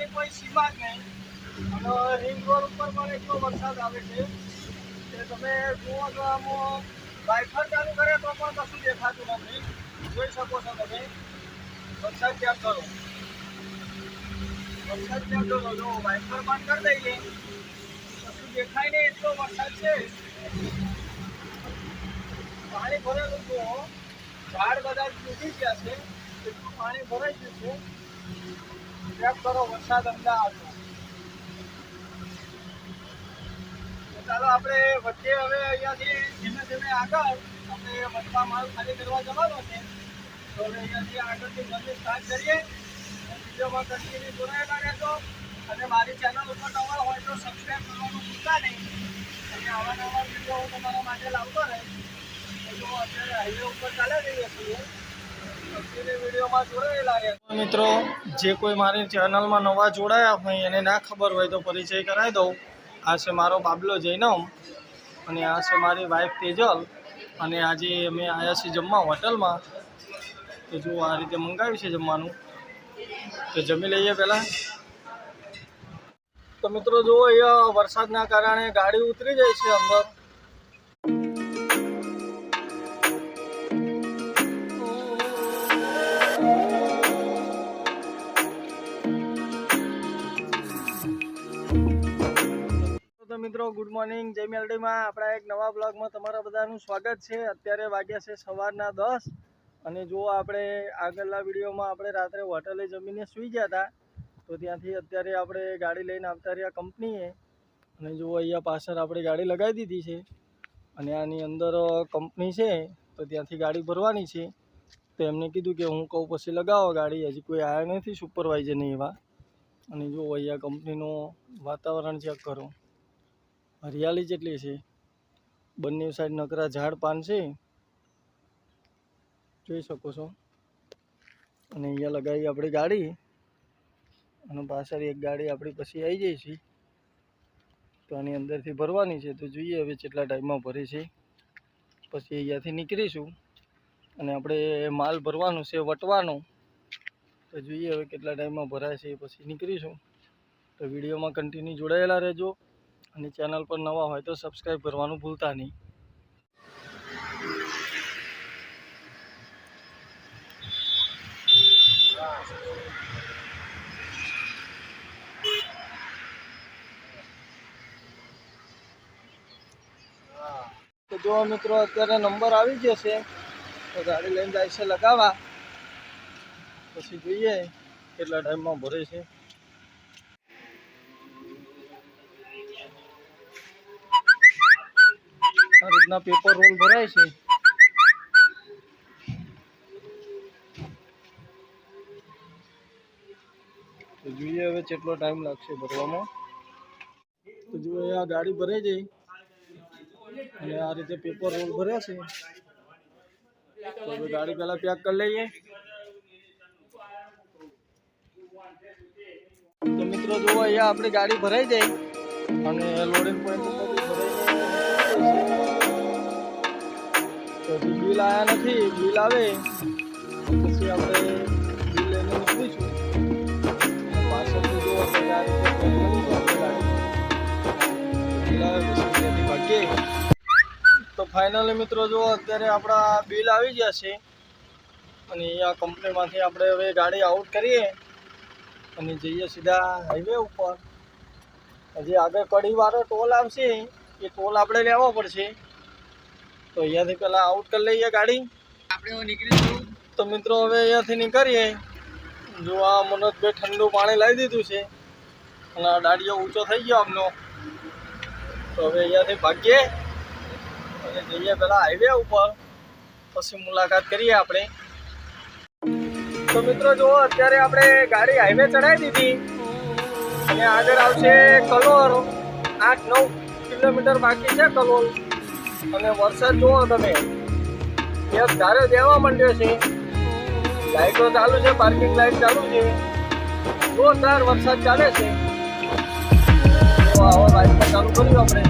વરસાદની કોઈ સીમા જ નહીં. અને રિંગ રોડ ઉપર પણ એટલો વરસાદ આવે છે કે તમે જુઓ તો આમાં બાઇફર ચાલુ કરે તો પણ કશું દેખાતું નથી. જોઈ શકો છો તમે. વરસાદ ચેક કરો વરસાદ ચેક કરો જો બાઇફર બંધ કરી દઈએ. કશું દેખાય નહીં એટલો વરસાદ છે. પાણી ભરેલું જુઓ ઝાડ બધા તૂટી ગયા છે. એટલું પાણી ભરાઈ ગયું છે. ચેક કરો, વરસાદ અમદાવાદનો તો ચાલો આપણે વચ્ચે હવે અહીંયાથી ધીમે ધીમે આગળ આપણે વચમાં માલ ખાલી કરવા જવાનો છે. તો હવે અહીંયાથી આગળથી જલ્દી સ્ટાર્ટ કરીએ. વિડીયોમાં કન્ટિન્યુ જોડાયેલા રહેશો અને મારી ચેનલ ઉપર નવા હોય તો સબસ્ક્રાઈબ કરવાનું ભૂલતા નહીં. અને આવા નવા વીડિયો હું તમારા માટે લાવતો રહે તો અત્યારે હાઈવે ઉપર ચાલે જઈએ છીએ મિત્રો, જે કોઈ મારી ચેનલમાં નવા જોડાયા હોય એને ના ખબર હોય તો પરિચય કરાવી દઉં. આ છે મારો બાબલો જૈનમ અને આ છે મારી વાઈફ તેજલ અને આજે અમે આવ્યા છીએ જમવા હોટલમાં. તો જો આ રીતે મંગાવ્યું છે જમવાનું. તો જમી લઈએ પહેલાં. તો મિત્રો જુઓ, અહીંયા વરસાદના કારણે ગાડી ઉતરી જાય છે અંદર. તો મિત્રો ગુડ મોર્નિંગ જય મેલડીમાં. આપણા એક નવા બ્લોગમાં તમારા બધાનું સ્વાગત છે. અત્યારે વાગ્યા છે સવારના દસ. અને જો આપણે આગળના વિડીયોમાં આપણે રાત્રે હોટલે જમીને સૂઈ ગયા હતા. તો ત્યાંથી અત્યારે આપણે ગાડી લઈને આવતા રહ્યા કંપનીએ. અને જુઓ, અહીંયા પાછળ આપણે ગાડી લગાવી દીધી છે. અને આની અંદર કંપની છે, તો ત્યાંથી ગાડી ભરવાની છે. તો એમને કીધું કે હું કહું પછી લગાવો ગાડી. હજી કોઈ આવ્યા નથી સુપરવાઇઝર નહીં એવા. અને જો અહીંયા કંપનીનું વાતાવરણ ચેક કરો. હરિયાળી જેટલી છે. બંને સાઈડ નકરા ઝાડ પાન છે જોઈ શકો છો. અને અહીંયા લગાવી આપણી ગાડી. અને પાછળ એક ગાડી આપણી પછી આવી જાય છે. તો આની અંદરથી ભરવાની છે. તો જોઈએ હવે કેટલા ટાઈમમાં ભરે છે. પછી અહીંયાથી નીકળીશું. અને આપણે માલ ભરવાનો છે, વટવાનો. તો જોઈએ હવે કેટલા ટાઈમમાં ભરાય છે. પછી નીકળીશું. તો વિડીયોમાં કન્ટિન્યુ જોડાયેલા રહેજો. અને ચેનલ પર નવા હોય તો સબસ્ક્રાઈબ કરવાનું ભૂલતા નહીં. તો જો મિત્રો, અત્યારે નંબર આવી ગયો છે, તો ગાડી લઈને જાય છે લગાવવા. પછી જોઈએ કેટલા ટાઈમમાં ભરે છે. આ રીતના પેપર રોલ ભરાય છે. તો જોઈએ હવે કેટલો ટાઈમ લાગશે ભરવામાં. તો જોઈએ આ ગાડી ભરાઈ જાય અને આ રીતે પેપર રોલ ભર્યા છે. તો હવે ગાડી પહેલા પેક કરી લઈએ. તો મિત્રો જુઓ, અહીંયા આપણી ગાડી ભરાઈ જાય અને લોડિંગ પોઈન્ટ ભરાઈ ભરાઈ તો બિલ આવ્યા નથી બિલ આવે. પછી આપણે બિલ એને પૂછું પાછળથી જુઓ તો ફાઇનલી મિત્રો જો અત્યારે આપણા બિલ આવી ગયા છે અને આ કંપનીમાંથી આપણે હવે ગાડી આઉટ કરીએ અને જઈએ સીધા હાઈવે ઉપર. હજી આગળ કડીવાળો ટોલ આવશે, એ ટોલ આપણે લેવો પડશે. તો અહીંયાથી પહેલાં આઉટ કરી લઈએ ગાડી. આપણે નીકળીશું તો મિત્રો હવે અહીંયાથી નીકળીએ. જો આ મનોજભાઈ ઠંડુ પાણી લાવી દીધું છે. અને આ દાડીઓ ઊંચો થઈ ગયો આમનો તો હવે અહીંયાથી ભાગીએ. અને જઈએ પહેલાં હાઈવે ઉપર. પછી મુલાકાત કરીએ આપણે. તો મિત્રો જુઓ અત્યારે આપણે ગાડી હાઈવે ચડાવી દીધી. અને આગળ આવશે કલોર આઠ નવ કિલોમીટર બાકી છે કલોલ. અને વરસાદ જુઓ તમે. એક ધારે દેવા માંડ્યો છે. લાઈટો ચાલુ છે, પાર્કિંગ લાઈટ ચાલુ છે. જોરદાર વરસાદ ચાલે છે. ચાલુ કર્યું આપણે.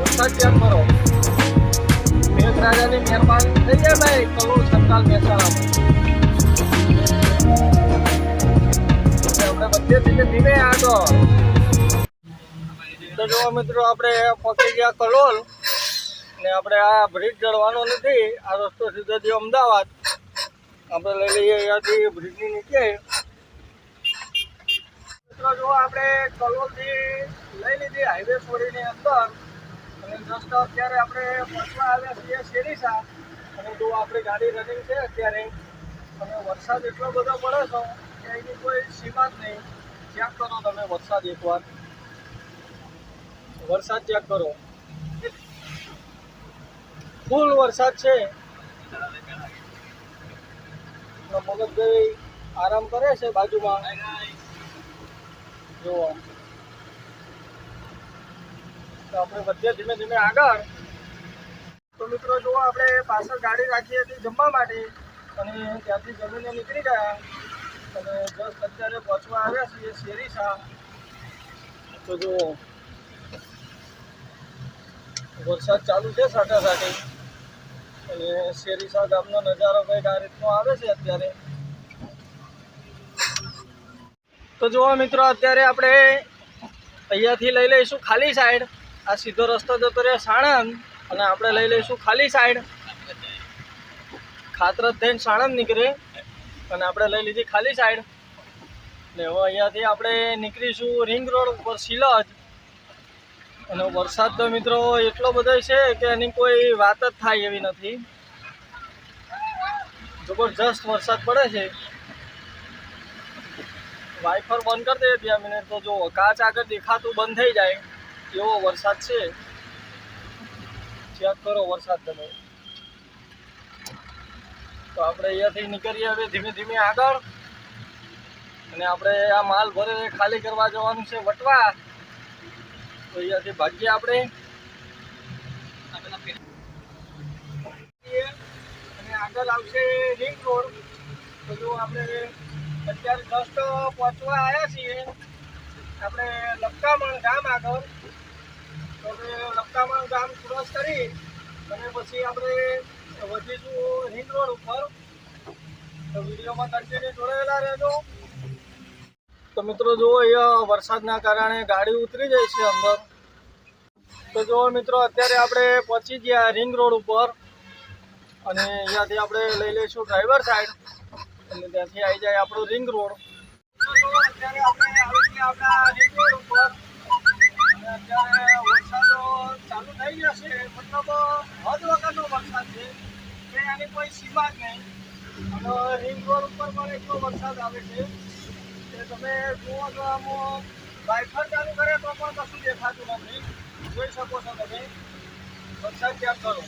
વરસાદ કેમ કરો? મેઘરાજાની મહેરબાની થઈ જાય ભાઈ કલોલ સંતાલ મહેસાણા વધીએ ધીમે ધીમે આગળ. તો જો મિત્રો, આપણે પહોંચી ગયા કલોલ. ને આપણે આ બ્રિજ ચડવાનો નથી, આ રસ્તો સીધો થયો અમદાવાદ. આપણે લઈ લઈએ અહીંયાથી બ્રિજની નીચે. મિત્રો જો આપણે કલોલથી લઈ લીધી હાઈવે છોડીની અંદર. અને જસ્ટ અત્યારે આપણે પહોંચવા આવ્યા છીએ શેરીસા. અને જો આપણી ગાડી રનિંગ છે અત્યારે. અને વરસાદ એટલો બધો પડે છે કે એની કોઈ સીમા જ નહીં. ચેક કરો તમે વરસાદ એકવાર. વરસાદ ચેક કરો, ફૂલ વરસાદ છે. મગજભાઈ આરામ કરે છે બાજુમાં. જુઓ. તો આપણે વધીએ ધીમે ધીમે આગળ. તો મિત્રો, જુઓ, આપણે પાછળ ગાડી રાખી હતી જમવા માટે. અને ત્યાંથી જમીને નીકળી ગયા. અને જસ્ટ અત્યારે પહોંચવા આવ્યા છીએ શેરી શાહ તો જુઓ. વરસાદ ચાલુ છે સાટા સાટી અને શેરીસા ગામનો નજારો કંઈક આ રીતનો આવે છે અત્યારે. તો જુઓ મિત્રો, અત્યારે આપણે અહીંયાથી લઈ લઈશું ખાલી સાઈડ આ સીધો રસ્તો જતો રહે સાણંદ અને આપણે લઈ લઈશું ખાલી સાઈડ ખાતરત થઈને સાણંદ નીકળે અને આપણે લઈ લીધી ખાલી સાઈડ ને હવે અહીંયાથી આપણે નીકળીશું રિંગ રોડ ઉપર સિલજ અને વરસાદ તો મિત્રો એટલો બધો છે કે એની કોઈ વાત જ થાય એવી નથી. જબરજસ્ત વરસાદ પડે છે. વાઇફર બંધ કરી દે બે મિનિટ તો જો કાચ આગળ દેખાતું બંધ થઈ જાય. એવો વરસાદ છે. ચેક કરો વરસાદ તમે. તો આપણે અહીંયાથી નીકળીએ હવે ધીમે ધીમે આગળ. અને આપણે આ માલ ભરે ખાલી કરવા જવાનું છે વટવા. તો અહીંયાથી ભાગીએ આપણે અને આગળ આવશે રિંગ રોડ તો જો આપણે અત્યારે જસ્ટ પહોંચવા આવ્યા છીએ. આપણે લપકામણ ગામ આગળ. તો લપકામણ ગામ ક્રોસ કરી, અને પછી આપણે વધીશું રિંગ રોડ ઉપર. તો વિડીયોમાં કન્ટિન્યુ જોડાયેલા રહેજો. તો મિત્રો જુઓ, અહીંયા વરસાદના કારણે ગાડી ઉતરી જાય છે અંદર. તો જુઓ મિત્રો, અત્યારે આપણે પહોંચી ગયા રિંગ રોડ ઉપર. અને અહીંયાથી આપણે લઈ લઈશું ડ્રાઈવર સાઈડ. અને ત્યાંથી આવી જાય આપણો રિંગ રોડ. રિંગ રોડ ઉપર. અને અત્યારે વરસાદ ચાલુ થઈ ગયો છે. વરસાદ છે. રિંગ રોડ ઉપર પણ એટલો વરસાદ આવે છે. તમે જુઓ તો આમ, વાઇફર ચાલુ કરે તો પણ કશું દેખાતું નથી. જોઈ શકો છો તમે. વરસાદ ચેક કરો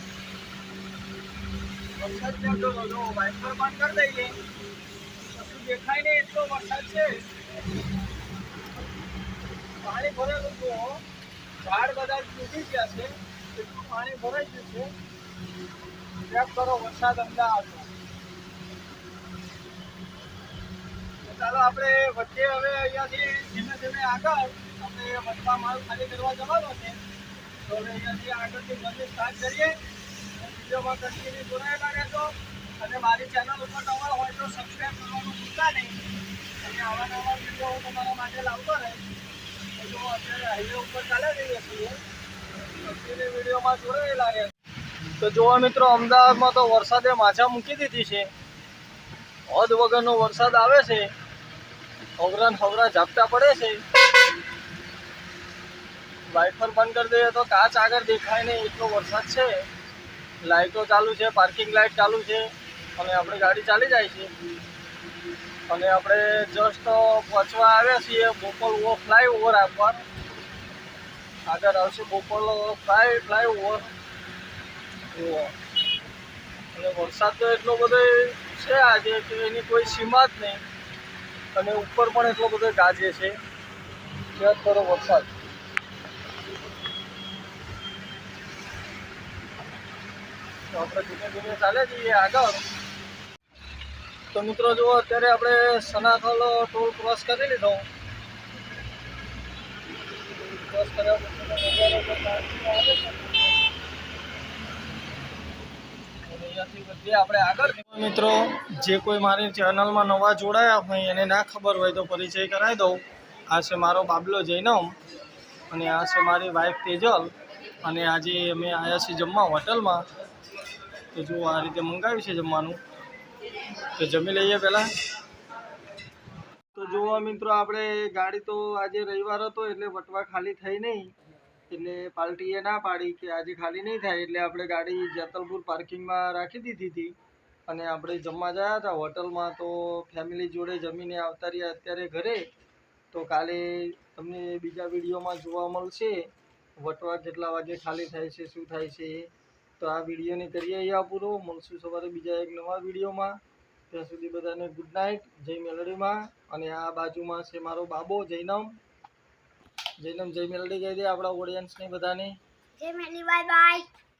વરસાદ ચેક કરો જો વાઇફર બંધ કરી દઈએ. કશું દેખાય નહીં, એટલો વરસાદ છે. પાણી ભરેલું જુઓ ઝાડ બધા તૂટી ગયા છે. એટલું પાણી ભરાઈ ગયું છે. ચેક કરો, વરસાદ તો ચાલો આપણે વચ્ચે હવે અહીંયાથી ધીમે ધીમે આગળ આપણે વચમાં માલ ખાલી કરવા જવાનો છે, તો હવે અહીંયાથી આગળથી જલ્દી સ્ટાર્ટ કરીએ. વિડીયોમાં કન્ટિન્યુ જોડાયેલા રહેજો. અને મારી ચેનલ ઉપર નવા હોય તો સબસ્ક્રાઈબ કરવાનું ભૂલતા નહીં. અને આવા નવા વીડિયો હું તમારા માટે લાવતો રહીશ. તો અત્યારે હાઈવે ઉપર ચાલે જઈએ છીએ કન્ટિન્યુ વિડીયોમાં જોડાયેલા રહે તો જોવા મિત્રો, અમદાવાદમાં તો વરસાદે માછા મૂકી દીધી છે. હદ વગરનો વરસાદ આવે છે. હવરાન હવરા ઝાપટા પડે છે. વાઇફર બંધ કરી દઈએ તો કાચ આગળ દેખાય નહીં, એટલો વરસાદ છે. લાઇટો ચાલુ છે, પાર્કિંગ લાઇટ ચાલુ છે, અને આપણે ગાડી ચાલી જાય છે. અને આપણે જસ્ટ પહોંચવા આવ્યા છીએ બોપલ ઓ ફ્લાયઓવર આપવા. આગળ આવશે બોપલ ફ્લાય, ફ્લાયઓવર. જુઓ. અને વરસાદ તો એટલો બધો છે આજે કે એની કોઈ સીમા જ નહીં. અને ઉપર પણ એટલો બધો ગાજે છે ત્યાં કરો વરસાદ. તો આપણે ધીમે ધીમે ચાલે જઈએ આગળ. તો મિત્રો જુઓ અત્યારે આપણે સનાથલ ટોલ ક્રોસ કરી લીધો. ક્રોસ કર્યા સારો આવે છે. અને અહીંયાથી ફરી વધીએ આપણે આગળ મિત્રો, જે કોઈ મારી ચેનલમાં નવા જોડાયા હોય એને ના ખબર હોય તો પરિચય કરાવી દઉં. આ છે મારો બાબલો જૈનમ અને આ છે મારી વાઈફ તેજલ અને આજે અમે આવ્યા છીએ જમવા હોટલમાં. તો જો આ રીતે મંગાવ્યું છે જમવાનું. તો જમી લઈએ પહેલાં. તો જુઓ મિત્રો, આપણે ગાડી તો આજે રવિવાર હતો એટલે વટવા ખાલી થઈ નહીં. એટલે પાર્ટીએ ના પાડી કે આજે ખાલી નહીં થાય એટલે આપણે ગાડી જેતલપુર પાર્કિંગમાં રાખી દીધી હતી. અને આપણે જમવા જયા હતા. હોટલમાં તો ફેમિલી જોડે જમીને આવતા રહ્યા અત્યારે ઘરે. તો કાલે તમને બીજા વિડીયોમાં જોવા મળશે વટવા કેટલા વાગે ખાલી થાય છે, શું થાય છે તો આ વિડીયોને કરીએ અહીંયા પૂરો. મળશું સવારે બીજા એક નવા વિડીયોમાં. ત્યાં સુધી બધાને ગુડ નાઇટ જય મેલડીમાં. અને આ બાજુમાં છે મારો બાબો જૈનમ. જૈનમ જય મેલડી કહી દે આપણા ઓડિયન્સને બધાને. જય મેલડી બાય બાય